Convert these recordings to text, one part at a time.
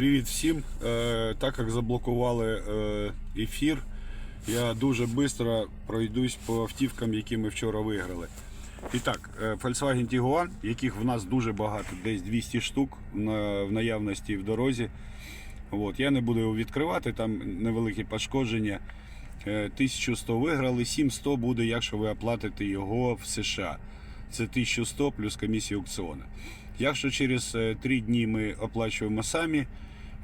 Привіт всім. Е, так як заблокували е, ефір, я дуже швидко пройдусь по автівкам, які ми вчора виграли. І так, е, Volkswagen Tiguan, яких в нас дуже багато, десь 200 штук в наявності в дорозі. От, я не буду його відкривати, там невеликі пошкодження. Е, 1100 виграли, 700 буде, якщо ви оплатите його в США. Це 1100 плюс комісія аукціону. Якщо через 3 дні ми оплачуємо самі,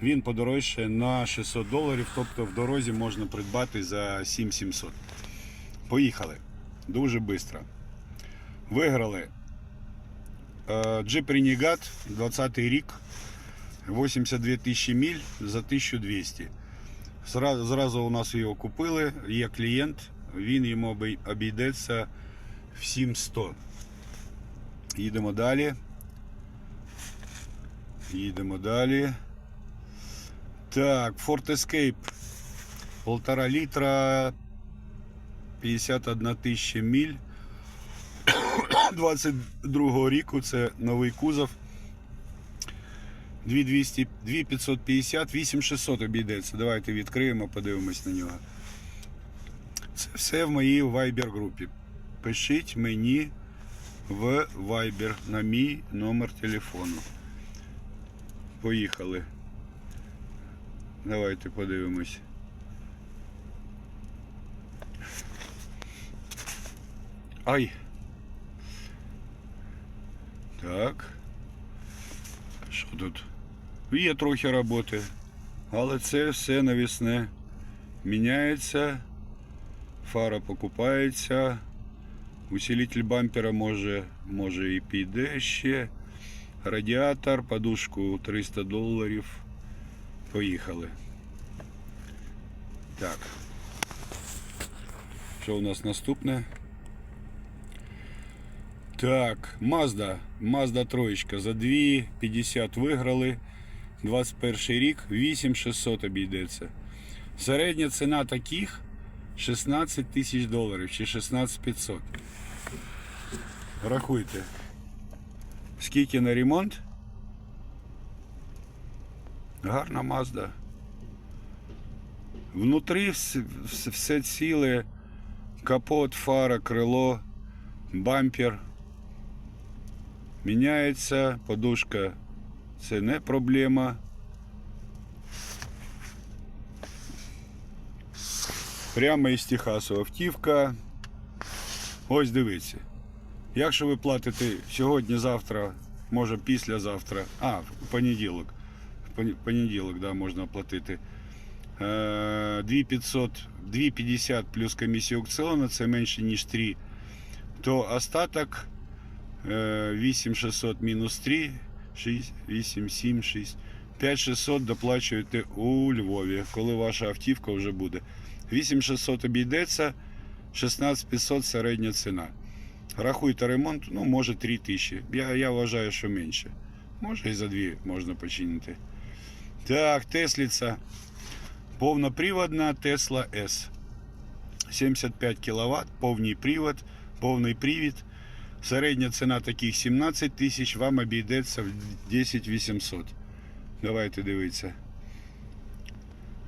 він подорожчає на 600 доларів, тобто в дорозі можна придбати за 7700. Поїхали. Дуже швидко. Виграли е, Jeep Renegade 20 рік, 82 тисячі міль за 1200. Зразу, у нас його купили, є клієнт, він йому обійдеться в 7100. Їдемо далі. Їдемо далі. Так, Ford Escape. Полтора літра. 51 тисяча міль. 22 ріку це новий кузов. 2200, 2550, 8600 обійдеться. Давайте відкриємо, подивимось на нього. Це все в моїй Viber групі. Пишіть мені в Viber на мій номер телефону. Поїхали. Давайте подивимось. Ай. Так. Що тут? Є трохи роботи. Але це все навісне. Міняється. Фара покупається. Усилитель бампера може, може і піде ще. Радіатор, подушку 300 доларів. Поїхали. Так. Що у нас наступне? Так, Mazda. Mazda троєчка. За 2,50 виграли. 21 рік 8600 обійдеться. Середня ціна таких 16 тисяч доларів чи 16 500. Рахуйте. Скільки на ремонт? Гарна Мазда. Внутрі все, все, ціле. Капот, фара, крило, бампер. Міняється, подушка. Це не проблема. Прямо із Техасу автівка. Ось дивіться. Якщо ви платите сьогодні, завтра, може післязавтра, а, в понеділок. Понеділок, да, можна оплатити. Е, 2500, 250 плюс комісія аукціону, це менше ніж 3. То остаток е, 8600 мінус 3, 6, 8, 7, 6. 5600 доплачуєте у Львові, коли ваша автівка вже буде. 8600 обійдеться, 16500 середня ціна. Рахуйте ремонт, ну може 3 тисячі. Я, я вважаю, що менше. Може і за 2 можна починити. Так, Тесліця. Повноприводна Tesla S. 75 кВт, повний привод, повний привід. Середня ціна таких 17 тисяч, вам обійдеться в 10 800. Давайте дивитися.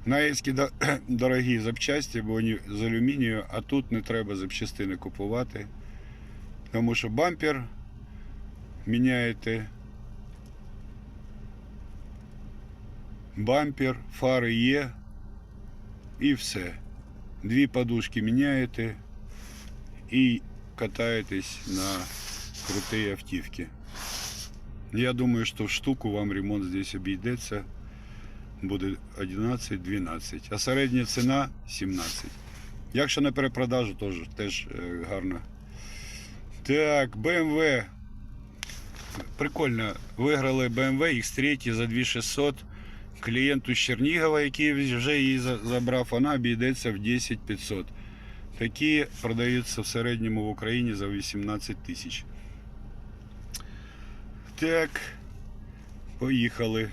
Наїзки до- дорогі запчасті, бо вони з алюмінію, а тут не треба запчастини купувати. Тому що бампер міняєте. Бампер, фари є. І все. Дві подушки міняєте і катаєтесь на крутій автівці. Я думаю, що в штуку вам ремонт здесь обійдеться. Буде 11-12. А середня ціна 17. Якщо на перепродажу, теж, теж е, гарно. Так, BMW. Прикольно. Виграли BMW X3 за 2600. Клієнту з Чернігова, який вже її забрав, вона обійдеться в 10 500. Такі продаються в середньому в Україні за 18 тисяч. Так, поїхали.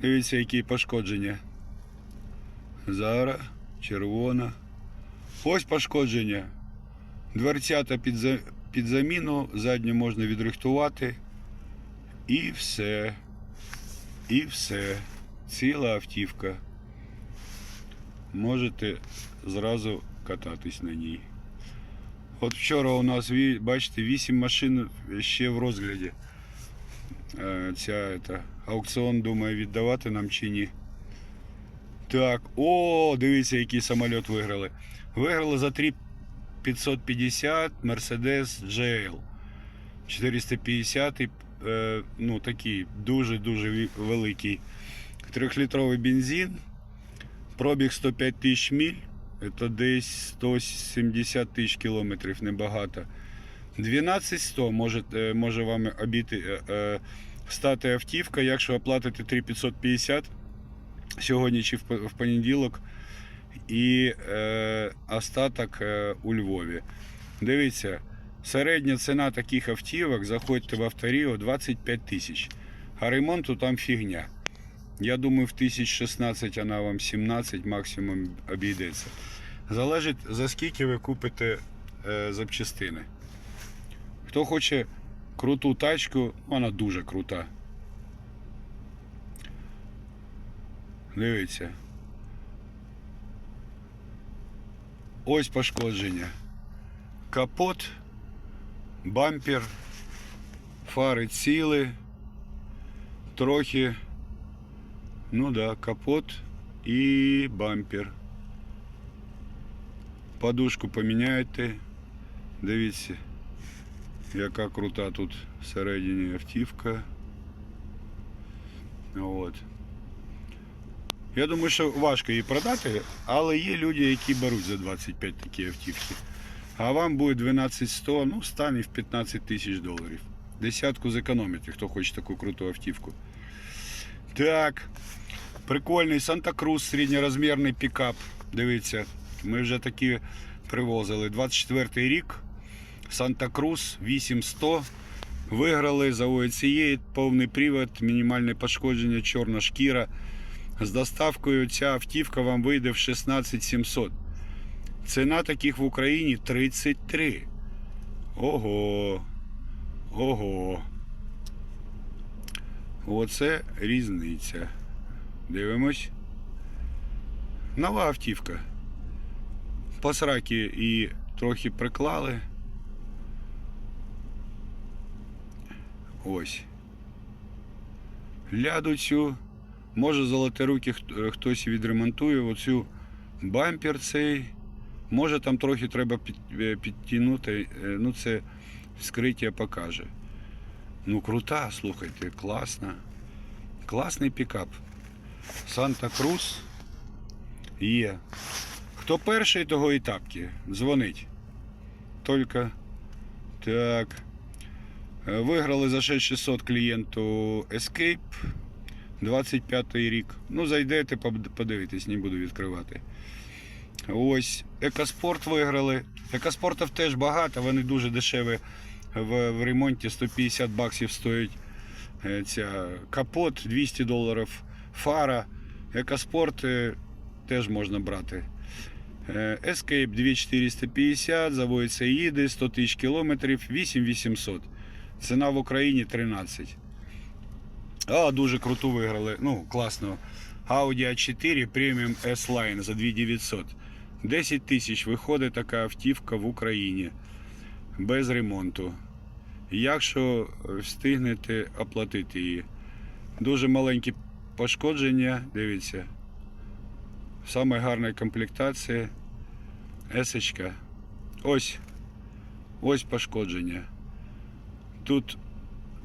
Дивіться, які пошкодження. Зара, червона. Ось пошкодження. Дверцята під, заміну, задню можна відрихтувати. І все. І все. Ціла автівка. Можете зразу кататись на ній. От вчора у нас, бачите, 8 машин ще в розгляді. Е, Ця ета, аукціон думає віддавати нам чи ні. Так, о, дивіться, який самоліт виграли. Виграли за 3 550 Mercedes GL. 450, е, ну такий дуже-дуже великий. Трьохлітровий бензин. Пробіг 105 тисяч міль. Це десь 170 тисяч кілометрів, небагато. 12100 може, е, може вам обіти, е, е, стати автівка, якщо оплатите 3550 сьогодні чи в понеділок. І е, остаток е, у Львові. Дивіться, середня ціна таких автівок, заходьте в авторіо 25 тисяч. А ремонту там фігня. Я думаю, в 1016 вона вам 17 максимум обійдеться. Залежить за скільки ви купите е, запчастини. Хто хоче круту тачку, вона дуже крута. Дивіться. Ось пошкодження. Капот, бампер, фари ціли, трохи. Ну да, капот і бампер. Подушку поміняйте. Дивіться, яка крута тут всередині автівка. От. Я думаю, що важко її продати, але є люди, які беруть за 25 такі автівки. А вам буде 12100, ну стане в 15 тисяч доларів. Десятку зекономите, хто хоче таку круту автівку. Так. Прикольний Санта-Крус, середньорозмірний пікап. Дивіться, ми вже такі привозили. 24 рік. Санта-Крус 8100. Виграли за ОЕЦЄ, повний привод, мінімальне пошкодження, чорна шкіра. З доставкою ця автівка вам вийде в 16700. Ціна таких в Україні 33. Ого. Ого. Оце різниця. Дивимось. Нова автівка. Посраки і трохи приклали. Ось. Ляду цю. Може золоторуки хт- хтось відремонтує оцю бампер цей. Може там трохи треба е, підтягнути. е, Ну це вскриття покаже. Ну крута, слухайте, класна. Класний пікап. Санта Крус є. Хто перший, того і тапки. Дзвонить. Тільки так. Е, Виграли за 6600 клієнту Escape 25 рік. Ну, зайдете, подивитесь, не буду відкривати. Ось, екоспорт виграли. Екоспортів теж багато, вони дуже дешеві в, в ремонті. 150 баксів стоїть е, ця капот 200 доларів, фара. Екоспорт е, теж можна брати. Е, Escape 2450, заводиться їде, 100 тисяч кілометрів, 8800. Ціна в Україні 13. А, дуже круту виграли. Ну, класно. Audi A4 Premium S-Line за 2900. 10 тисяч виходить така автівка в Україні без ремонту. Якщо встигнете оплатити її. Дуже маленькі пошкодження, дивіться. Саме гарна комплектація. Есочка. Ось. Ось пошкодження. Тут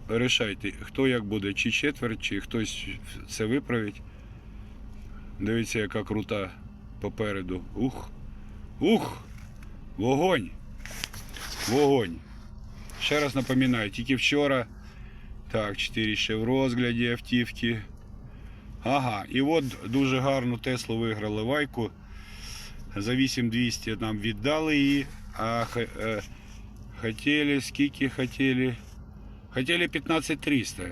рішайте, хто як буде, чи четверть, чи хтось це виправить. Дивіться, яка крута попереду. Ух! Ух! Вогонь! Вогонь! Ще раз напоминаю, тільки вчора. Так, 4 ще в розгляді автівки. Ага, і от дуже гарну Теслу виграли вайку. За 8200 нам віддали її. А е, хотіли, скільки хотіли? Хотіли 15300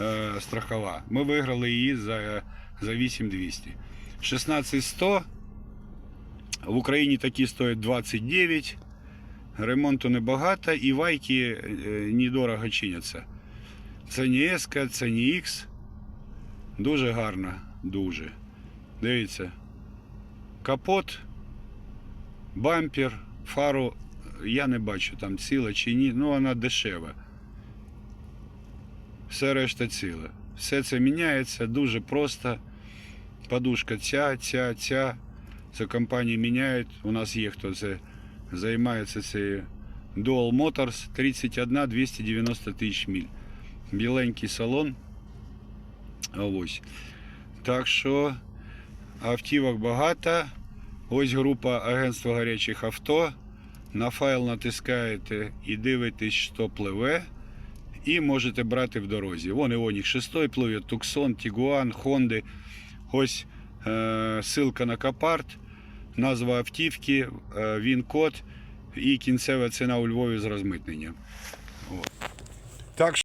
е, страхова. Ми виграли її за, за 8200. 16100. В Україні такі стоять 29. Ремонту небагато і вайки е, недорого чиняться. Це не S, це не X. Дуже гарна, дуже. Дивіться. Капот, бампер, фару я не бачу там ціла чи ні, ну вона дешева. Все решта ціле. Все це міняється дуже просто. Подушка ця, ця, ця. Це компанії міняють. У нас є хто це займається цією. Dual Motors 31 290 тисяч міль. Біленький салон. Ось. Так що автівок багато. Ось група агентства гарячих авто. На файл натискаєте і дивитесь, що пливе. І можете брати в дорозі. Вон Іонік 6 пливе, Туксон, Тігуан, Хонди. Ось е, ссылка на Капарт, назва автівки, е, він-код і кінцева ціна у Львові з розмитненням. Так